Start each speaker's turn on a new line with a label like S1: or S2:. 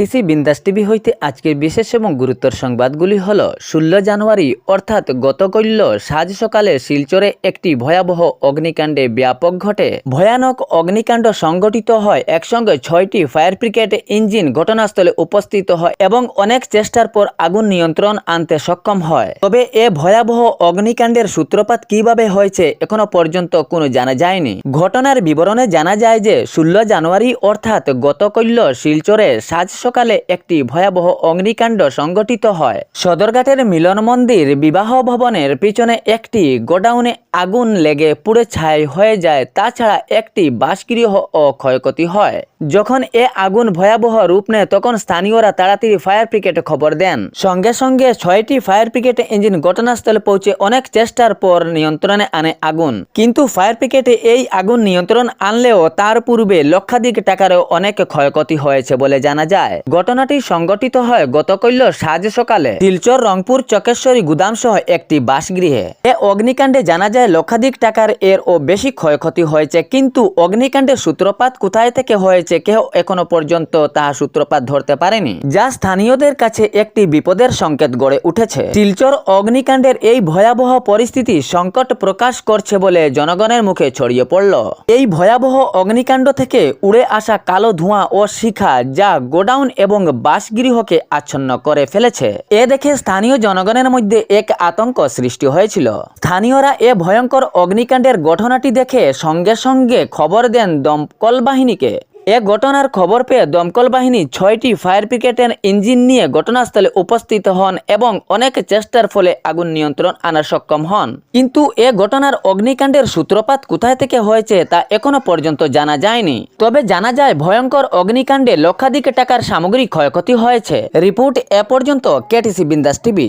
S1: KTC বিন্দাস TV হইতে আজকের বিশেষ এবং গুরুত্বর সংবাদগুলি হল, ষোলো জানুয়ারি, অর্থাৎ গতকল্য সাজ সকালে শিলচরে একটি ভয়াবহ অগ্নিকাণ্ডে ব্যাপক ঘটে। ভয়ানক অগ্নিকাণ্ড সংঘটিত হয়, একসঙ্গে ছয়টি ফায়ার ব্রিগেড ইঞ্জিন ঘটনাস্থলে উপস্থিত হয় এবং অনেক চেষ্টার পর আগুন নিয়ন্ত্রণ আনতে সক্ষম হয়। তবে এ ভয়াবহ অগ্নিকাণ্ডের সূত্রপাত কীভাবে হয়েছে, এখনও পর্যন্ত কোনো জানা যায়নি। ঘটনার বিবরণে জানা যায় যে, ষোলো জানুয়ারি, অর্থাৎ গতকল্য শিলচরে সাজ সকালে একটি ভয়াবহ অগ্নিকাণ্ড সংগঠিত হয়। সদরঘাটের মিলন মন্দির বিবাহ ভবনের পিছনে একটি গোডাউনে আগুন লেগে পুড়ে ছাই হয়ে যায়, তাছাড়া একটি বাসগৃহ ও ক্ষয়ক্ষতি হয়। যখন এ আগুন ভয়াবহ রূপ নেয়, তখন স্থানীয়রা তাড়াতাড়ি ফায়ার ব্রিগেডে খবর দেন। সঙ্গে সঙ্গে ছয়টি ফায়ার ব্রিগেড ইঞ্জিন ঘটনাস্থলে পৌঁছে অনেক চেষ্টার পর নিয়ন্ত্রণে আনে আগুন। কিন্তু ফায়ার ব্রিগেডে এই আগুন নিয়ন্ত্রণ আনলেও তার পূর্বে লক্ষাধিক টাকারও অনেক ক্ষয়ক্ষতি হয়েছে বলে জানা যায়। ঘটনাটি সংঘটিত হয় গতকল্য সাজ সকালে। শিলচর রংপুর, চকেশ্বরী, গুদাম সহ একটি বাসগৃহে। এ অগ্নিকাণ্ডে জানা যায়, লক্ষাধিক টাকার এর ও বেশি ক্ষয়ক্ষতি হয়েছে, কিন্তু অগ্নিকাণ্ডের সূত্রপাত কোথায় থেকে হয়েছে কেউ এখনও পর্যন্ত তাহা সূত্রপাত ধরতে পারেনি, যা স্থানীয়দের কাছে একটি বিপদের সংকেত গড়ে উঠেছে। শিলচর অগ্নিকাণ্ডের এই ভয়াবহ পরিস্থিতি সংকট প্রকাশ করছে বলে জনগণের মুখে ছড়িয়ে পড়ল। এই ভয়াবহ অগ্নিকাণ্ড থেকে উড়ে আসা কালো ধোঁয়া ও শিখা, যা গোডাউন এবং বাসগৃহকে আচ্ছন্ন করে ফেলেছে। এ দেখে স্থানীয় জনগণের মধ্যে এক আতঙ্ক সৃষ্টি হয়েছিল। স্থানীয়রা এ ভয়ঙ্কর অগ্নিকাণ্ডের ঘটনাটি দেখে সঙ্গে সঙ্গে খবর দেন দমকল বাহিনীকে। এ ঘটনার খবর পেয়ে দমকল বাহিনী ছয়টি ফায়ার ব্রিগেডের ইঞ্জিন নিয়ে ঘটনাস্থলে উপস্থিত হন এবং অনেক চেষ্টার ফলে আগুন নিয়ন্ত্রণ আনা সক্ষম হন। কিন্তু এ ঘটনার অগ্নিকাণ্ডের সূত্রপাত কোথায় থেকে হয়েছে তা এখনও পর্যন্ত জানা যায়নি। তবে জানা যায় ভয়ঙ্কর অগ্নিকাণ্ডে লক্ষাধিক টাকার সামগ্রিক ক্ষয়ক্ষতি হয়েছে। রিপোর্ট এ পর্যন্ত কেটিসি বিন্দাস টিভি।